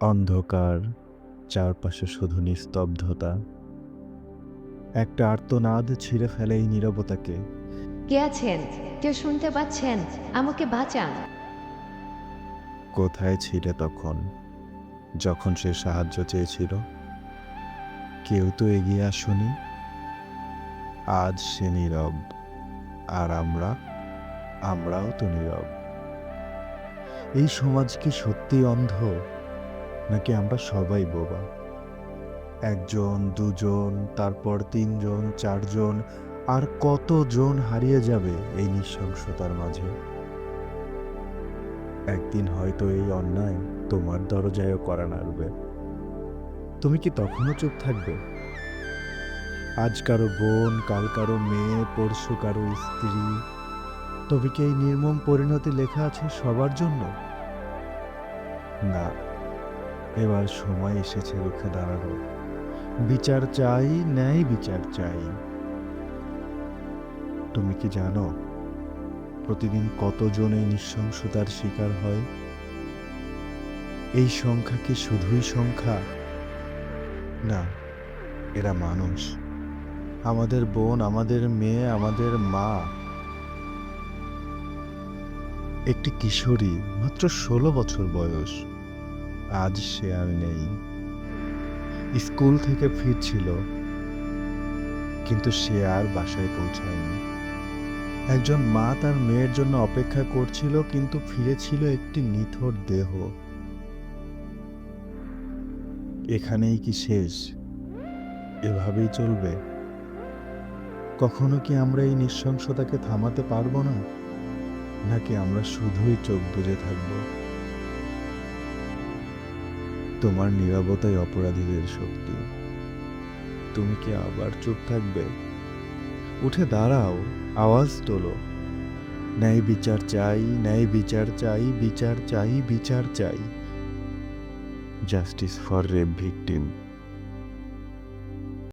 অন্ধকার চারপাশে শুধু নিস্তব্ধতা। একটা আর্তনাদ ছিঁড়ে ফেলে এই নীরবতাকে। কে আছেন? কেউ শুনতে পাচ্ছেন? আমাকে বাঁচান। কোথায় ছিলে তখন? যখন সে সাহায্য চেয়েছিল? কেউ তো এগিয়ে আসুনি। আজ সে নীরব। আর আমরা? আমরাও তো নীরব। এই সমাজ কি সত্যি অন্ধ? নাকি আমরা সবাই বোবা। একজন, দুজন, তারপর তিনজন, চারজন, আর কতজন হারিয়ে যাবে এই নৃশংসতার মাঝে? একদিন হয়তো এই অন্যায় তোমার দরজায়ও করা নাড়বে। তুমি কি তখনও চুপ থাকবে? আজ কারও বোন, কাল কারও মেয়ে, পরশু কারও স্ত্রী। তবে কি এই নির্মম পরিণতি লেখা আছে সবার জন্য? না। এবার সময় এসেছে রুখে দাঁড়ানো বিচার চাই, ন্যায় বিচার চাই। তুমি কি জানো প্রতিদিন কতজন এই নৃশংসতার শিকার হয়? এই সংখ্যা কি শুধুই সংখ্যা? না, এরা মানুষ। আমাদের বোন, আমাদের মেয়ে, আমাদের মা। একটি কিশোরী, মাত্র ষোলো বছর বয়স। আজ সে আর নেই। স্কুল থেকে ফিরছিল, কিন্তু সে আর বাসায় পৌঁছায়নি। একজন মা তার মেয়ের জন্য অপেক্ষা করছিল, কিন্তু ফিরেছিল একটি নিথর দেহ। এখানেই কি শেষ? এভাবেই চলবে। কখনো কি আমরা এই নৃশংসতাকে থামাতে পারব না? নাকি আমরা শুধুই চোখ বুজে থাকব? তোমার নীরবতাই অপরাধীদের শক্তি। তুমি কি আবার চুপ থাকবে? উঠে দাঁড়াও, আওয়াজ তোলো। ন্যায় বিচার চাই, ন্যায় বিচার চাই বিচার চাই বিচার চাই। Justice for rape victim